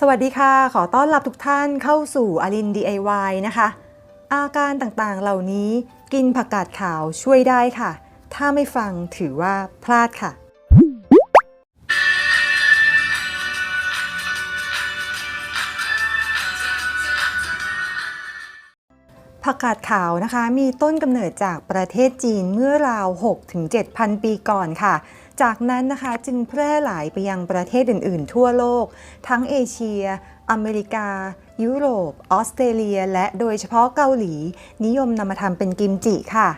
สวัสดีค่ะ ขอต้อนรับทุกท่านเข้าสู่อลิน DIY นะคะ อาการต่างๆเหล่านี้กินผักกาดขาวช่วยได้ค่ะ ถ้าไม่ฟังถือว่าพลาดค่ะ ผักกาดขาวนะคะ มีต้นกำเนิดจากประเทศจีนเมื่อราว 6-7,000 ปีก่อนค่ะ จากนั้นนะคะจึงแพร่หลายไปยังประเทศอื่น ๆ ทั่วโลก ทั้งเอเชีย อเมริกา ยุโรป ออสเตรเลีย และโดยเฉพาะเกาหลี นิยมนำมาทำเป็นกิมจิค่ะ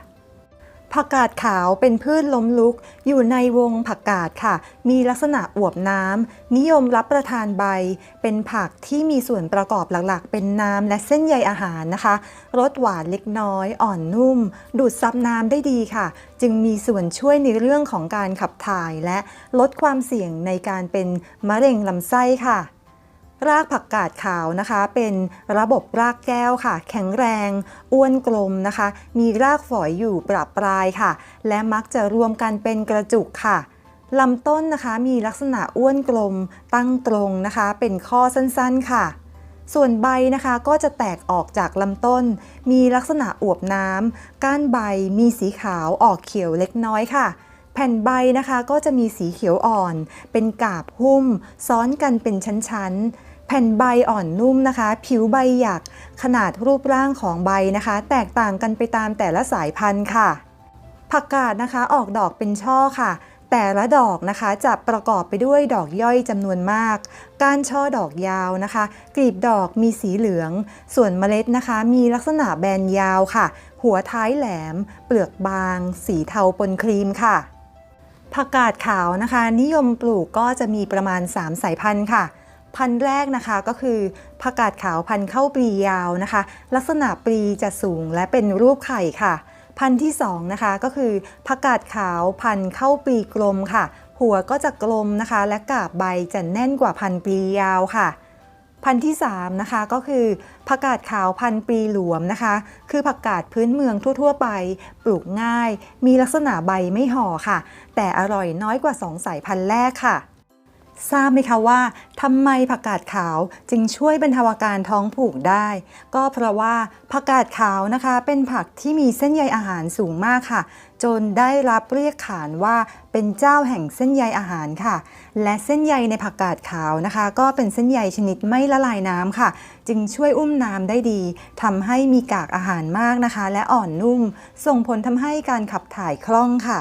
ผักกาดขาวเป็นพืชล้มลุก อยู่ในวงผักกาดค่ะ มีลักษณะอวบน้ำนิยมรับประทานใบ เป็นผักที่มีส่วนประกอบหลักๆ เป็นน้ำและเส้นใยอาหารนะคะรสหวานเล็กน้อย อ่อนนุ่ม ดูดซับน้ำได้ดีค่ะ จึงมีส่วนช่วยในเรื่องของการขับถ่ายและลดความเสี่ยงในการเป็นมะเร็งลำไส้ค่ะ รากผักกาดขาวนะคะ เป็นระบบรากแก้วค่ะ แข็งแรง อ้วนกลมนะคะ มีรากฝอยอยู่ปรับปลายค่ะ และมักจะรวมกันเป็นกระจุกค่ะลำต้นนะคะมีลักษณะอ้วนกลมตั้งตรงนะคะ เป็นข้อสั้นๆค่ะ ส่วนใบนะคะก็จะแตกออกจากลำต้น มีลักษณะอวบน้ำก้านใบมีสีขาวออกเขียวเล็กน้อยค่ะ แผ่นใบนะคะก็จะมีสีเขียวอ่อน เป็นกาบหุ้ม ซ้อนกันเป็นชั้นๆ แผ่นใบอ่อนนุ่มนะคะ ผิวใบหยัก ขนาดรูปร่างของใบนะคะ แตกต่างกันไปตามแต่ละสายพันธุ์ค่ะ ผักกาดนะคะออกดอกเป็นช่อค่ะแต่ละดอกนะคะจะประกอบไปด้วยดอกย่อยจำนวนมาก กานช่อดอกยาวนะคะ กลีบดอกมีสีเหลือง ส่วนเมล็ดนะคะ มีลักษณะแบนยาวค่ะ หัวท้ายแหลม เปลือกบาง สีเทาปนครีมค่ะ ผักกาดขาวนะคะ นิยมปลูกก็จะมีประมาณ 3 สายพันธุ์ค่ะ พันธุ์แรกนะคะก็คือผักกาดขาวพันธุ์เข้าปลียาวนะคะ ลักษณะปลีจะสูงและเป็นรูปไข่ค่ะ พันธุ์ที่2นะคะก็คือผักกาดขาวพันธุ์เข้าปลีกลมค่ะ หัวก็จะกลมนะคะ และกาบใบจะแน่นกว่าพันธุ์ปลียาวค่ะ พันธุ์ที่3นะคะก็คือผักกาดขาวพันธุ์ปีหลวมนะคะ คือผักกาดพื้นเมืองทั่ว ๆ ไป ปลูกง่าย มีลักษณะใบไม่ห่อค่ะ แต่อร่อยน้อยกว่า 2 สายพันธุ์แรกค่ะ ทราบไหมคะว่าทำไมผักกาดขาวจึงช่วยบรรเทาอาการท้องผูกได้ ก็เพราะว่าผักกาดขาวนะคะ เป็นผักที่มีเส้นใยอาหารสูงมากค่ะ จนได้รับเรียกขานว่าเป็นเจ้าแห่งเส้นใยอาหารค่ะ และเส้นใยในผักกาดขาวนะคะ ก็เป็นเส้นใยชนิดไม่ละลายน้ำค่ะ จึงช่วยอุ้มน้ำได้ดีทำให้มีกากอาหารมากนะคะ และอ่อนนุ่ม ส่งผลทำให้การขับถ่ายคล่องค่ะ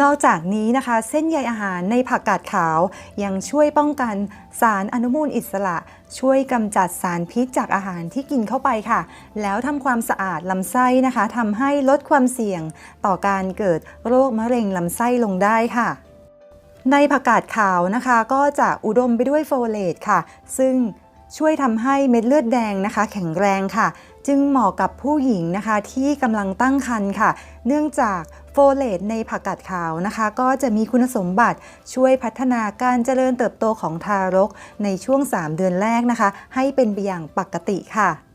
นอกจากนี้นะคะ เส้นใยอาหารในผักกาดขาว ยังช่วยป้องกันสารอนุมูลอิสระ ช่วยกำจัดสารพิษจากอาหารที่กินเข้าไปค่ะ แล้วทำความสะอาดลำไส้นะคะทำให้ลดความเสี่ยง ต่อการเกิดโรคมะเร็งลำไส้ลงได้ค่ะ ในผักกาดขาวนะคะ ก็จะอุดมไปด้วยโฟเลตค่ะ ซึ่ง ช่วยทำให้เม็ดเลือดแดงนะคะ แข็งแรงค่ะ จึงเหมาะกับผู้หญิงนะคะที่กำลังตั้งครรภ์ค่ะ เนื่องจากโฟเลตในผักกาดขาวนะคะ ก็จะมีคุณสมบัติช่วยพัฒนาการเจริญเติบโตของทารกในช่วง 3 เดือนแรกนะคะ ให้เป็นไปอย่างปกติค่ะ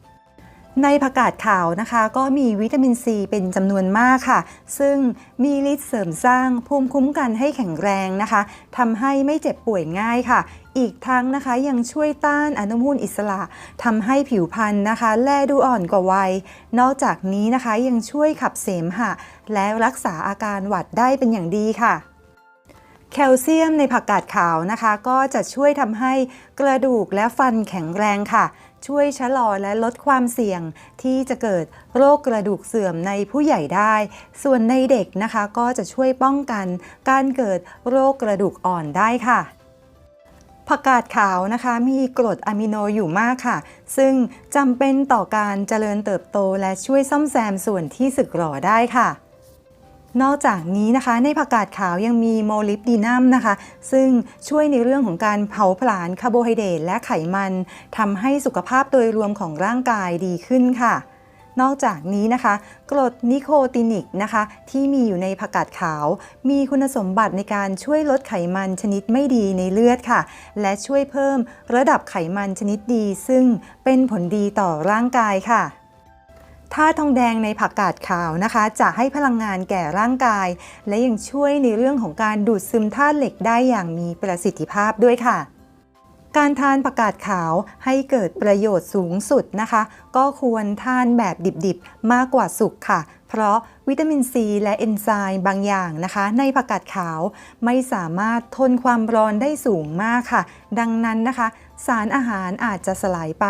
ในผักกาดขาวนะคะ ก็มีวิตามินซีเป็นจำนวนมากค่ะ ซึ่งมีฤทธิ์เสริมสร้างภูมิคุ้มกันให้แข็งแรงนะคะทำให้ไม่เจ็บป่วยง่ายค่ะ อีกทั้งนะคะยังช่วยต้านอนุมูลอิสระทำให้ผิวพรรณนะคะ แลดูอ่อนกว่าวัย นอกจากนี้นะคะยังช่วยขับเสมหะ และรักษาอาการหวัดได้เป็นอย่างดีค่ะแคลเซียมในผักกาดขาวนะคะ ก็จะช่วยทำให้กระดูกและฟันแข็งแรงค่ะ ช่วยชะลอและลดความเสี่ยงที่จะเกิดโรคกระดูกเสื่อมในผู้ใหญ่ได้ ส่วนในเด็กนะคะก็จะช่วยป้องกันการเกิดโรคกระดูกอ่อนได้ค่ะผักกาดขาวนะคะมีกรดอะมิโนอยู่มากค่ะ ซึ่งจำเป็นต่อการเจริญเติบโตและช่วยซ่อมแซมส่วนที่สึกหรอได้ค่ะ นอกจากนี้นะคะ ในผักกาดขาวยังมีโมลิบดีนัมนะคะ ซึ่งช่วยในเรื่องของการเผาผลาญคาร์โบไฮเดรตและไขมันทำให้สุขภาพโดยรวมของร่างกายดีขึ้นค่ะ นอกจากนี้นะคะ กรดนิโคตินิกนะคะ ที่มีอยู่ในผักกาดขาว มีคุณสมบัติในการช่วยลดไขมันชนิดไม่ดีในเลือดค่ะ และช่วยเพิ่มระดับไขมันชนิดดี ซึ่งเป็นผลดีต่อร่างกายค่ะ ธาตุทองแดงในผักกาดขาวนะคะ จะให้พลังงานแก่ร่างกาย และยังช่วยในเรื่องของการดูดซึมธาตุเหล็กได้อย่างมีประสิทธิภาพด้วยค่ะ การทานผักกาดขาวให้เกิดประโยชน์สูงสุดนะคะ ก็ควรทานแบบดิบๆ มากกว่าสุกค่ะ เพราะวิตามินซีและเอนไซม์บางอย่างนะคะ ในผักกาดขาวไม่สามารถทนความร้อนได้สูงมากค่ะ ดังนั้นนะคะ สารอาหารอาจจะสลายไป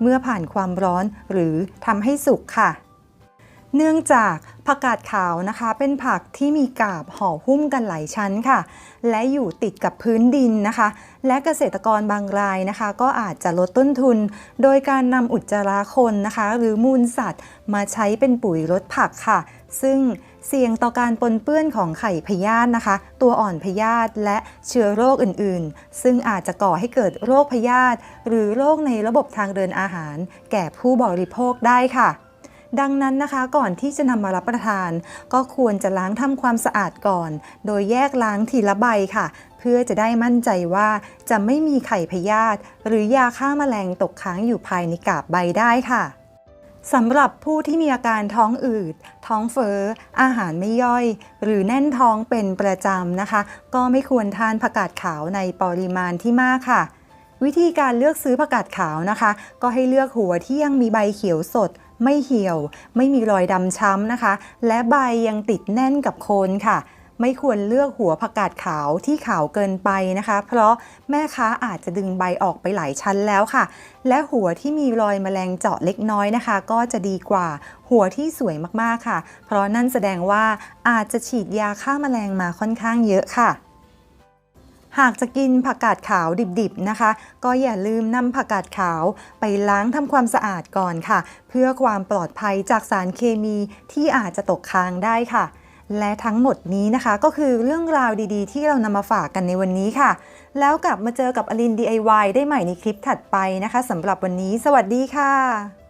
เมื่อผ่านความร้อนหรือทำให้สุกค่ะ เนื่องจากผักกาดขาวนะคะ เป็นผักที่มีกาบห่อหุ้มกันหลายชั้นค่ะ และอยู่ติดกับพื้นดินนะคะ และเกษตรกรบางรายนะคะ ก็อาจจะลดต้นทุน โดยการนำอุจจาระคนนะคะ หรือมูลสัตว์ มาใช้เป็นปุ๋ยลดผักค่ะ ซึ่งเสี่ยงต่อการปนเปื้อนของไข่พยาธินะคะ ตัวอ่อนพยาธิและเชื้อโรคอื่นๆ ซึ่งอาจจะก่อให้เกิดโรคพยาธิหรือโรคในระบบทางเดินอาหาร แก่ผู้บริโภคได้ค่ะ ดังนั้นนะคะก่อนที่จะนำมารับประทาน ก็ควรจะล้างทำความสะอาดก่อน โดยแยกล้างทีละใบค่ะ เพื่อจะได้มั่นใจว่าจะไม่มีไข่พยาธิหรือยาฆ่าแมลงตกค้างอยู่ภายในกาบใบได้ค่ะสำหรับผู้ที่มีอาการท้องอืด ท้องเฟอ้อ อาหารไม่ย่อย หรือแน่นท้องเป็นประจำนะคะ ก็ไม่ควรทานผักกาดขาวในปริมาณที่มากค่ะ วิธีการเลือกซื้อผักกาดขาวนะคะ ก็ให้เลือกหัวที่ยังมีใบเขียวสด ไม่เหี่ยว ไม่มีรอยดำช้ำนะคะ และใบยังติดแน่นกับโคนค่ะ ไม่ควรเลือกหัวผักกาดขาวที่ขาวเกินไปนะคะ เพราะแม่ค้าอาจจะดึงใบออกไปหลายชั้นแล้วค่ะ และหัวที่มีรอยแมลงเจาะเล็กน้อยนะคะ ก็จะดีกว่าหัวที่สวยมากๆค่ะ เพราะนั่นแสดงว่าอาจจะฉีดยาฆ่าแมลงมาค่อนข้างเยอะค่ะ หากจะกินผักกาดขาวดิบๆนะคะ ก็อย่าลืมนำผักกาดขาวไปล้างทำความสะอาดก่อนค่ะ เพื่อความปลอดภัยจากสารเคมีที่อาจจะตกค้างได้ค่ะ และทั้งหมดนี้นะคะ ก็คือเรื่องราวดีๆ ที่เรานำมาฝากกันในวันนี้ค่ะ แล้วกลับมาเจอกับอลิน DIY ได้ใหม่ในคลิปถัดไปนะคะสำหรับวันนี้ สวัสดีค่ะ